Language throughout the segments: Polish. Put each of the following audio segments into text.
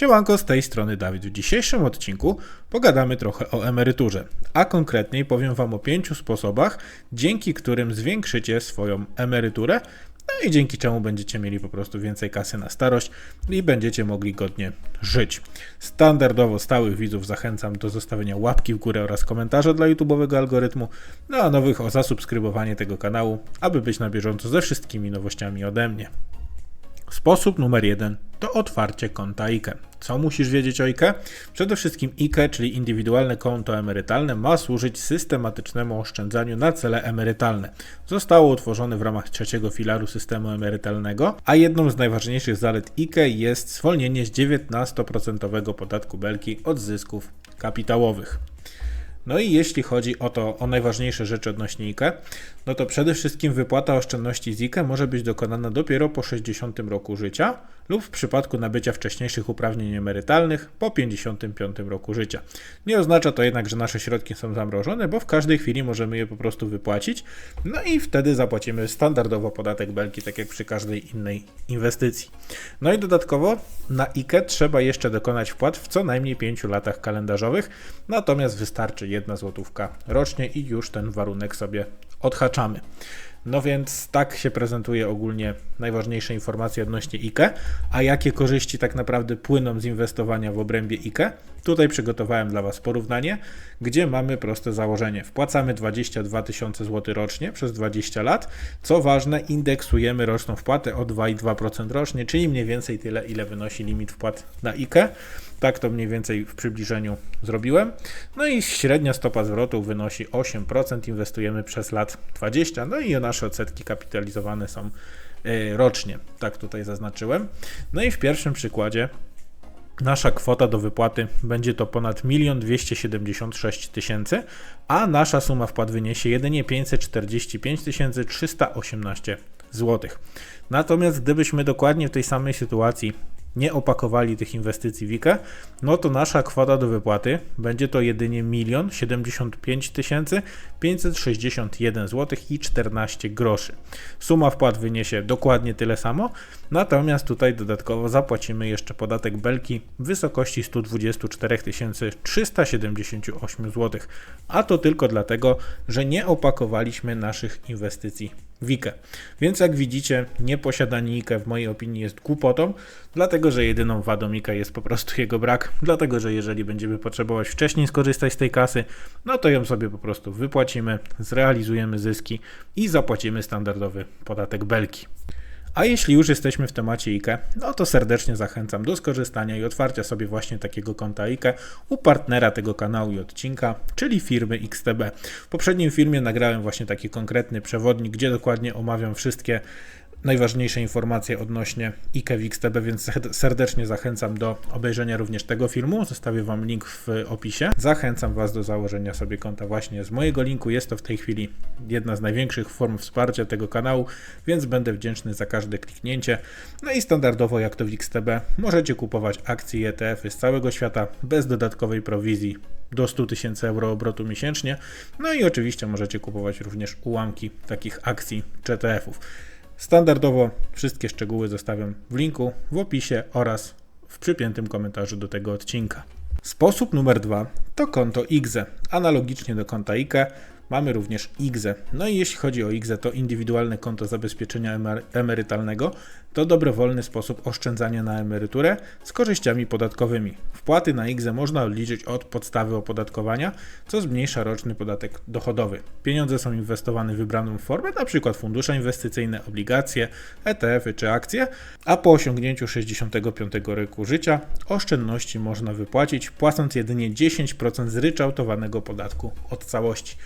Siemanko, z tej strony Dawid. W dzisiejszym odcinku pogadamy trochę o emeryturze, a konkretniej powiem Wam o pięciu sposobach, dzięki którym zwiększycie swoją emeryturę, no i dzięki czemu będziecie mieli po prostu więcej kasy na starość i będziecie mogli godnie żyć. Standardowo stałych widzów zachęcam do zostawienia łapki w górę oraz komentarza dla YouTube'owego algorytmu, no a nowych o zasubskrybowanie tego kanału, aby być na bieżąco ze wszystkimi nowościami ode mnie. Sposób numer jeden to otwarcie konta IKE. Co musisz wiedzieć o IKE? Przede wszystkim IKE, czyli indywidualne konto emerytalne, ma służyć systematycznemu oszczędzaniu na cele emerytalne. Zostało utworzone w ramach trzeciego filaru systemu emerytalnego, a jedną z najważniejszych zalet IKE jest zwolnienie z 19% podatku belki od zysków kapitałowych. No i jeśli chodzi o to, o najważniejsze rzeczy odnośnie IKE, no to przede wszystkim wypłata oszczędności z IKE może być dokonana dopiero po 60 roku życia lub w przypadku nabycia wcześniejszych uprawnień emerytalnych po 55 roku życia. Nie oznacza to jednak, że nasze środki są zamrożone, bo w każdej chwili możemy je po prostu wypłacić, no i wtedy zapłacimy standardowo podatek belki, tak jak przy każdej innej inwestycji. No i dodatkowo na IKE trzeba jeszcze dokonać wpłat w co najmniej 5 latach kalendarzowych, natomiast wystarczy jedna złotówka rocznie i już ten warunek sobie odhaczamy. No więc tak się prezentuje ogólnie najważniejsze informacje odnośnie IKE, a jakie korzyści tak naprawdę płyną z inwestowania w obrębie IKE? Tutaj przygotowałem dla Was porównanie, gdzie mamy proste założenie. Wpłacamy 22 tysiące złotych rocznie przez 20 lat. Co ważne, indeksujemy roczną wpłatę o 2,2% rocznie, czyli mniej więcej tyle, ile wynosi limit wpłat na IKE. Tak to mniej więcej w przybliżeniu zrobiłem. No i średnia stopa zwrotu wynosi 8%, inwestujemy przez lat 20, no i nasze odsetki kapitalizowane są e, rocznie, tak tutaj zaznaczyłem. No i w pierwszym przykładzie Nasza kwota do wypłaty będzie to ponad 1 276 tysięcy, a nasza suma wpłat wyniesie jedynie 545 318 zł. Natomiast gdybyśmy dokładnie w tej samej sytuacji nie opakowali tych inwestycji w IKE, no to nasza kwota do wypłaty będzie to jedynie 1 75 561 zł i 14 groszy. Suma wpłat wyniesie dokładnie tyle samo, natomiast tutaj dodatkowo zapłacimy jeszcze podatek belki w wysokości 124 378 zł, a to tylko dlatego, że nie opakowaliśmy naszych inwestycji w IKE. Więc jak widzicie, nieposiadanie IKE w mojej opinii jest głupotą, dlatego że jedyną wadą IKE jest po prostu jego brak, dlatego że jeżeli będziemy potrzebować wcześniej skorzystać z tej kasy, no to ją sobie po prostu wypłacimy, zrealizujemy zyski i zapłacimy standardowy podatek belki. A jeśli już jesteśmy w temacie IKE, no to serdecznie zachęcam do skorzystania i otwarcia sobie właśnie takiego konta IKE u partnera tego kanału i odcinka, czyli firmy XTB. W poprzednim filmie nagrałem właśnie taki konkretny przewodnik, gdzie dokładnie omawiam wszystkie najważniejsze informacje odnośnie IKEWXTB, więc serdecznie zachęcam do obejrzenia również tego filmu. Zostawię Wam link w opisie. Zachęcam Was do założenia sobie konta właśnie z mojego linku. Jest to w tej chwili jedna z największych form wsparcia tego kanału, więc będę wdzięczny za każde kliknięcie. No i standardowo, jak to w XTB, możecie kupować akcje ETF-y z całego świata bez dodatkowej prowizji do 100 tysięcy euro obrotu miesięcznie. No i oczywiście możecie kupować również ułamki takich akcji czy ETF-ów. Standardowo wszystkie szczegóły zostawiam w linku, w opisie oraz w przypiętym komentarzu do tego odcinka. Sposób numer dwa to konto IGZE. Analogicznie do konta IKE Mamy również IGZE. No i jeśli chodzi o IGZE, to indywidualne konto zabezpieczenia emerytalnego to dobrowolny sposób oszczędzania na emeryturę z korzyściami podatkowymi. Wpłaty na IGZE można odliczyć od podstawy opodatkowania, co zmniejsza roczny podatek dochodowy. Pieniądze są inwestowane w wybraną formę, np. fundusze inwestycyjne, obligacje, ETF-y czy akcje, a po osiągnięciu 65 roku życia oszczędności można wypłacić, płacąc jedynie 10% zryczałtowanego podatku od całości.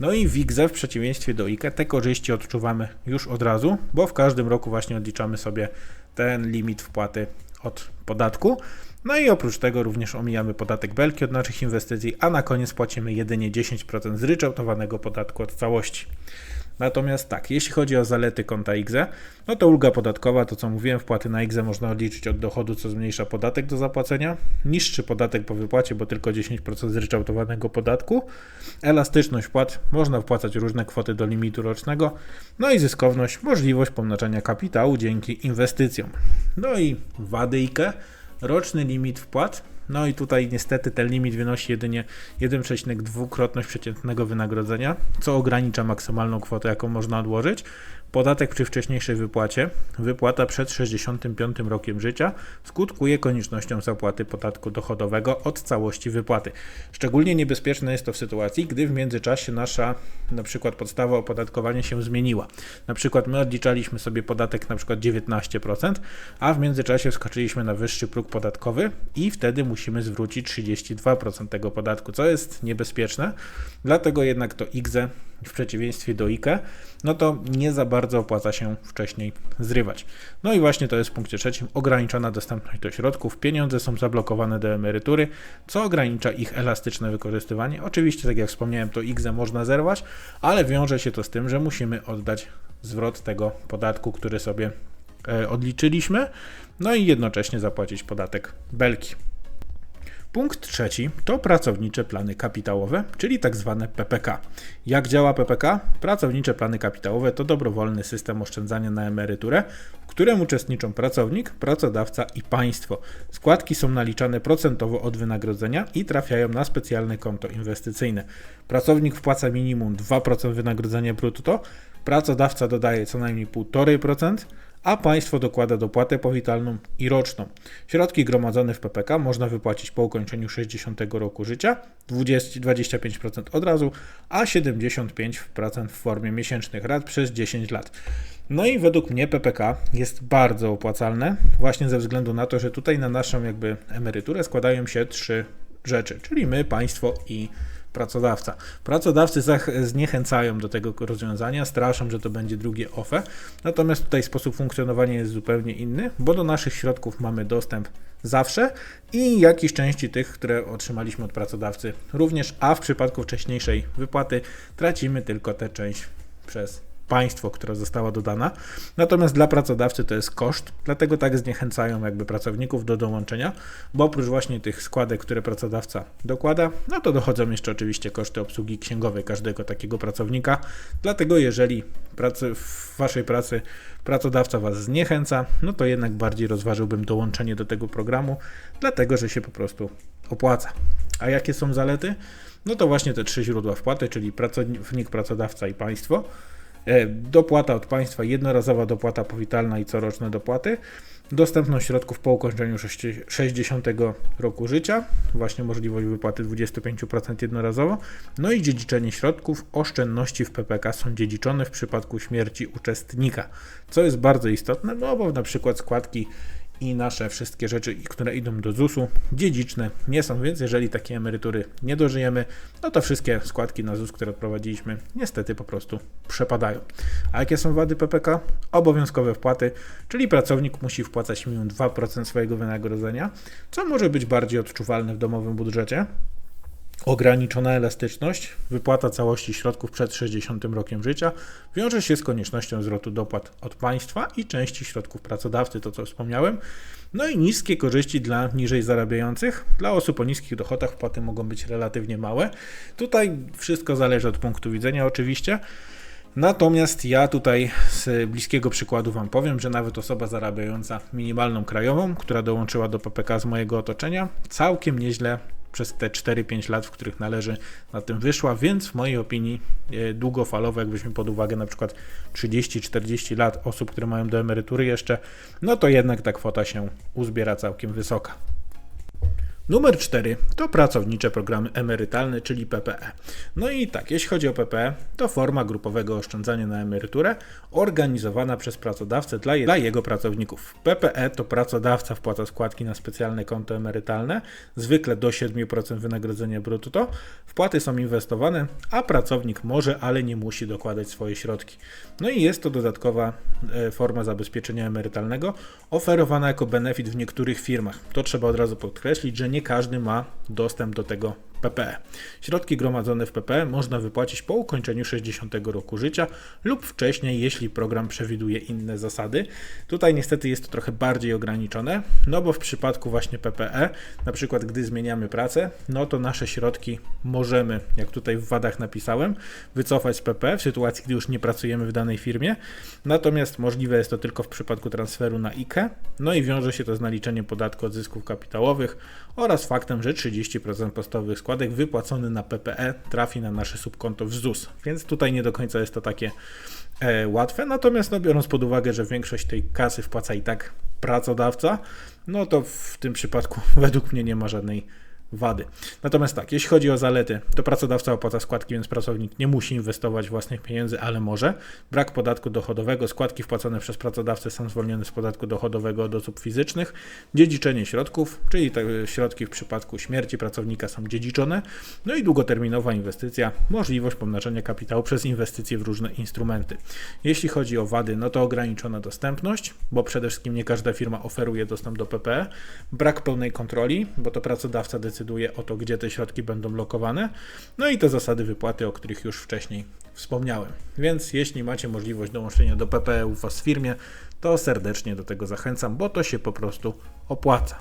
No i w WIGZE w przeciwieństwie do IKE te korzyści odczuwamy już od razu, bo w każdym roku właśnie odliczamy sobie ten limit wpłaty od podatku. No i oprócz tego również omijamy podatek belki od naszych inwestycji, a na koniec płacimy jedynie 10% zryczałtowanego podatku od całości. Natomiast tak, jeśli chodzi o zalety konta IGZE, no to ulga podatkowa, to co mówiłem, wpłaty na IGZE można odliczyć od dochodu, co zmniejsza podatek do zapłacenia. Niższy podatek po wypłacie, bo tylko 10% zryczałtowanego podatku. Elastyczność wpłat, można wpłacać różne kwoty do limitu rocznego. No i zyskowność, możliwość pomnaczania kapitału dzięki inwestycjom. No i wady IKE roczny limit wpłat. No i tutaj niestety ten limit wynosi jedynie 1,2-krotność przeciętnego wynagrodzenia, co ogranicza maksymalną kwotę, jaką można odłożyć. Podatek przy wcześniejszej wypłacie, wypłata przed 65 rokiem życia skutkuje koniecznością zapłaty podatku dochodowego od całości wypłaty. Szczególnie niebezpieczne jest to w sytuacji, gdy w międzyczasie nasza na przykład podstawa opodatkowania się zmieniła. Na przykład my odliczaliśmy sobie podatek na przykład 19%, a w międzyczasie wskoczyliśmy na wyższy próg podatkowy i wtedy musimy zwrócić 32% tego podatku, co jest niebezpieczne. Dlatego jednak to IGZE w przeciwieństwie do IKE, no to nie za bardzo opłaca się wcześniej zrywać. No i właśnie to jest w punkcie trzecim ograniczona dostępność do środków. Pieniądze są zablokowane do emerytury, co ogranicza ich elastyczne wykorzystywanie. Oczywiście, tak jak wspomniałem, to IGZE można zerwać, ale wiąże się to z tym, że musimy oddać zwrot tego podatku, który sobie e, odliczyliśmy, no i jednocześnie zapłacić podatek belki. Punkt trzeci to pracownicze plany kapitałowe, czyli tak zwane PPK. Jak działa PPK? Pracownicze plany kapitałowe to dobrowolny system oszczędzania na emeryturę, w którym uczestniczą pracownik, pracodawca i państwo. Składki są naliczane procentowo od wynagrodzenia i trafiają na specjalne konto inwestycyjne. Pracownik wpłaca minimum 2% wynagrodzenia brutto, pracodawca dodaje co najmniej 1,5%, a państwo dokłada dopłatę powitalną i roczną. Środki gromadzone w PPK można wypłacić po ukończeniu 60 roku życia, 20, 25% od razu, a 75% w formie miesięcznych rat przez 10 lat. No i według mnie PPK jest bardzo opłacalne, właśnie ze względu na to, że tutaj na naszą jakby emeryturę składają się trzy rzeczy, czyli my, państwo i pracodawca. Pracodawcy zniechęcają do tego rozwiązania, straszą, że to będzie drugie OFE, natomiast tutaj sposób funkcjonowania jest zupełnie inny, bo do naszych środków mamy dostęp zawsze i jakieś części tych, które otrzymaliśmy od pracodawcy również, a w przypadku wcześniejszej wypłaty tracimy tylko tę część przez państwo, która została dodana. Natomiast dla pracodawcy to jest koszt, dlatego tak zniechęcają jakby pracowników do dołączenia, bo oprócz właśnie tych składek, które pracodawca dokłada, no to dochodzą jeszcze oczywiście koszty obsługi księgowej każdego takiego pracownika. Dlatego jeżeli pracy, w waszej pracy pracodawca was zniechęca, no to jednak bardziej rozważyłbym dołączenie do tego programu, dlatego że się po prostu opłaca. A jakie są zalety? No to właśnie te trzy źródła wpłaty, czyli pracownik, pracodawca i państwo. E, dopłata od państwa, jednorazowa dopłata powitalna i coroczne dopłaty, dostępność środków po ukończeniu 60 roku życia, właśnie możliwość wypłaty 25% jednorazowo, no i dziedziczenie środków, oszczędności w PPK są dziedziczone w przypadku śmierci uczestnika, co jest bardzo istotne, no bo na przykład składki i nasze wszystkie rzeczy, które idą do ZUS-u, dziedziczne nie są, więc jeżeli takiej emerytury nie dożyjemy, no to wszystkie składki na ZUS, które odprowadziliśmy, niestety po prostu przepadają. A jakie są wady PPK? Obowiązkowe wpłaty, czyli pracownik musi wpłacać minimum 2% swojego wynagrodzenia, co może być bardziej odczuwalne w domowym budżecie, Ograniczona elastyczność, wypłata całości środków przed 60 rokiem życia wiąże się z koniecznością zwrotu dopłat od państwa i części środków pracodawcy, to co wspomniałem. No i niskie korzyści dla niżej zarabiających. Dla osób o niskich dochodach wpłaty mogą być relatywnie małe. Tutaj wszystko zależy od punktu widzenia oczywiście. Natomiast ja tutaj z bliskiego przykładu Wam powiem, że nawet osoba zarabiająca minimalną krajową, która dołączyła do PPK z mojego otoczenia, całkiem nieźle przez te 4-5 lat, w których należy na tym wyszła, więc w mojej opinii e, długofalowo, jak weźmy pod uwagę na przykład 30-40 lat osób, które mają do emerytury jeszcze, no to jednak ta kwota się uzbiera całkiem wysoka. Numer 4 to pracownicze programy emerytalne, czyli PPE. No i tak, jeśli chodzi o PPE, to forma grupowego oszczędzania na emeryturę organizowana przez pracodawcę dla, je, dla jego pracowników. PPE to pracodawca wpłaca składki na specjalne konto emerytalne, zwykle do 7% wynagrodzenia brutto. Wpłaty są inwestowane, a pracownik może, ale nie musi dokładać swoje środki. No i jest to dodatkowa e, forma zabezpieczenia emerytalnego oferowana jako benefit w niektórych firmach. To trzeba od razu podkreślić, że nie nie każdy ma dostęp do tego PPE. Środki gromadzone w PPE można wypłacić po ukończeniu 60 roku życia lub wcześniej, jeśli program przewiduje inne zasady. Tutaj niestety jest to trochę bardziej ograniczone, no bo w przypadku właśnie PPE, na przykład gdy zmieniamy pracę, no to nasze środki możemy, jak tutaj w wadach napisałem, wycofać z PPE w sytuacji, gdy już nie pracujemy w danej firmie. Natomiast możliwe jest to tylko w przypadku transferu na IKE, no i wiąże się to z naliczeniem podatku od zysków kapitałowych oraz faktem, że 30% podstawowych wypłacony na PPE trafi na nasze subkonto w ZUS. Więc tutaj nie do końca jest to takie e, łatwe. Natomiast no, biorąc pod uwagę, że większość tej kasy wpłaca i tak pracodawca, no to w tym przypadku według mnie nie ma żadnej wady. Natomiast tak, jeśli chodzi o zalety, to pracodawca opłaca składki, więc pracownik nie musi inwestować własnych pieniędzy, ale może. Brak podatku dochodowego, składki wpłacone przez pracodawcę są zwolnione z podatku dochodowego od osób fizycznych. Dziedziczenie środków, czyli te środki w przypadku śmierci pracownika są dziedziczone. No i długoterminowa inwestycja, możliwość pomnażania kapitału przez inwestycje w różne instrumenty. Jeśli chodzi o wady, no to ograniczona dostępność, bo przede wszystkim nie każda firma oferuje dostęp do PPE. Brak pełnej kontroli, bo to pracodawca decyduje, decyduje o to, gdzie te środki będą lokowane. No i te zasady wypłaty, o których już wcześniej wspomniałem. Więc jeśli macie możliwość dołączenia do PPE u Was w firmie, to serdecznie do tego zachęcam, bo to się po prostu opłaca.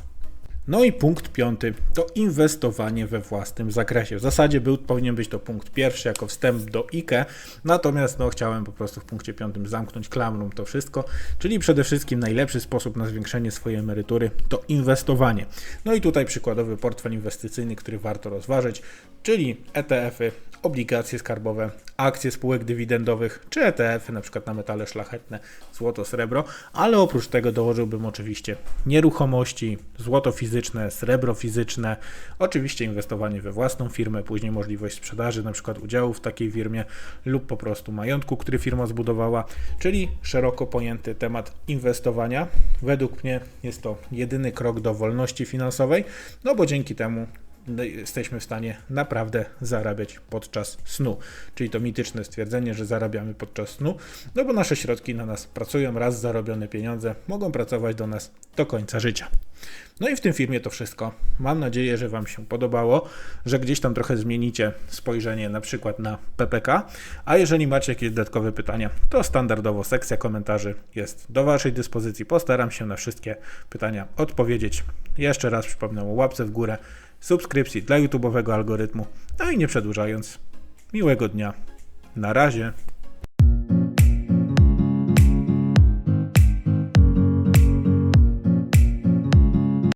No i punkt piąty to inwestowanie we własnym zakresie. W zasadzie był, powinien być to punkt pierwszy jako wstęp do IKE, natomiast no, chciałem po prostu w punkcie piątym zamknąć klamrą to wszystko, czyli przede wszystkim najlepszy sposób na zwiększenie swojej emerytury to inwestowanie. No i tutaj przykładowy portfel inwestycyjny, który warto rozważyć, czyli ETF-y, obligacje skarbowe, akcje spółek dywidendowych, czy ETF-y na przykład na metale szlachetne, złoto, srebro, ale oprócz tego dołożyłbym oczywiście nieruchomości, złoto fizyczne, srebro fizyczne, oczywiście inwestowanie we własną firmę, później możliwość sprzedaży na przykład udziałów w takiej firmie lub po prostu majątku, który firma zbudowała, czyli szeroko pojęty temat inwestowania. Według mnie jest to jedyny krok do wolności finansowej, no bo dzięki temu jesteśmy w stanie naprawdę zarabiać podczas snu. Czyli to mityczne stwierdzenie, że zarabiamy podczas snu, no bo nasze środki na nas pracują, raz zarobione pieniądze mogą pracować do nas do końca życia. No i w tym filmie to wszystko. Mam nadzieję, że Wam się podobało, że gdzieś tam trochę zmienicie spojrzenie na przykład na PPK, a jeżeli macie jakieś dodatkowe pytania, to standardowo sekcja komentarzy jest do Waszej dyspozycji. Postaram się na wszystkie pytania odpowiedzieć. Jeszcze raz przypomnę o łapce w górę, subskrypcji dla YouTube'owego algorytmu. No i nie przedłużając, miłego dnia. Na razie.